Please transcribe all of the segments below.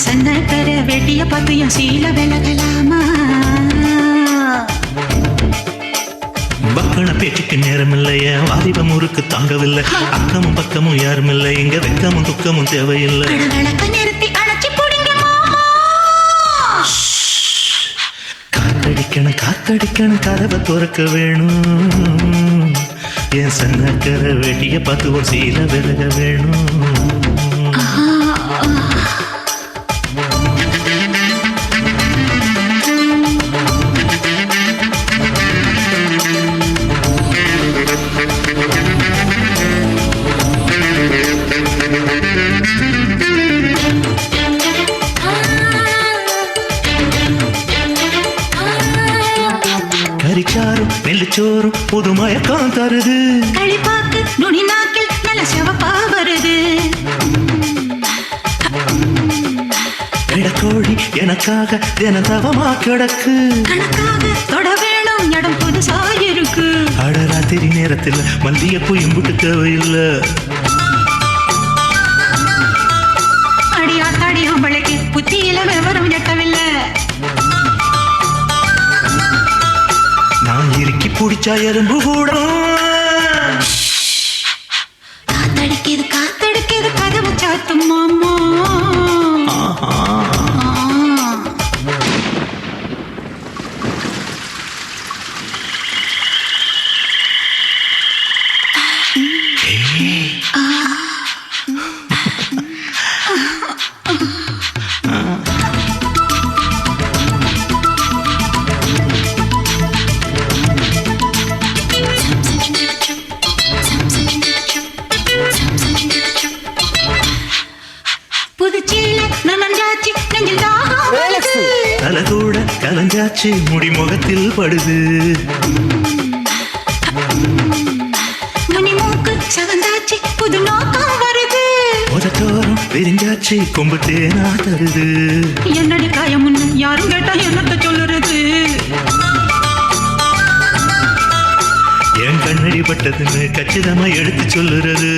உன் சந்தக்கர வெட்டிய பார்த்து என் சீல விலகலாமா பக்கண பேச்சுக்கு நேரம் இல்லையே வாலிபம் ஊருக்கு தாங்கவில்லை. அக்கமும் பக்கமும் யாரும் இல்லை இங்க வெக்கமும் துக்கமும் தேவையில்லை. காத்தடிக்கணும் காத்தடிக்கணும் கதவை திறக்க வேணும். என் சன்னக்கர வெட்டிய பார்த்து ஒரு சீல விலக வேணும். நெல்லுச்சோறும் புது மயக்கம் தருது. களிப்பாக்கு நுனி நாக்கில் நல்ல சிவப்பா வருது. இடக்கோழி எனக்காக தினதவமா கிடக்கு. கணக்காக தொட வேணும் இடம் புதுசா இருக்கு. அடராத்திரி நேரத்தில் மல்லிகைப்பூ இம்புட்டு தேவையில்லை. பிடிச்சா எறும்பு கூட கலஞ்சாச்சு முடி முகத்தில் படுது. சகந்தாச்சு புது நோக்கம் வருது. முதத்தோறும் விரிஞ்சாச்சு கொம்பு தேனா தருது. என்னடி காயம் யாரும் கேட்டா என்னத்த சொல்லுறது? என் கண்ணடி பட்டதுன்னு கச்சிதமா எடுத்து சொல்லுறது.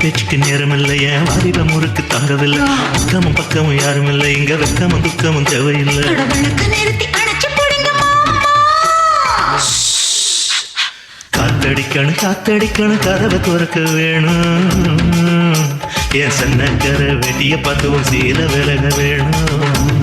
பேச்சுக்கு நேரம் இல்லையே வாலிபம் ஊருக்கு தங்கவில்லை பக்கமும் பக்கமும் யாரும் இல்லை இங்க வெக்கமும் துக்கமும் தேவையில்லை. காத்தடிக்கணும் காத்தடிக்கணும் கதவை திறக்க வேணும். என் சன்னக்கரை வெட்டிய பார்த்து சீல விலக வேணும்?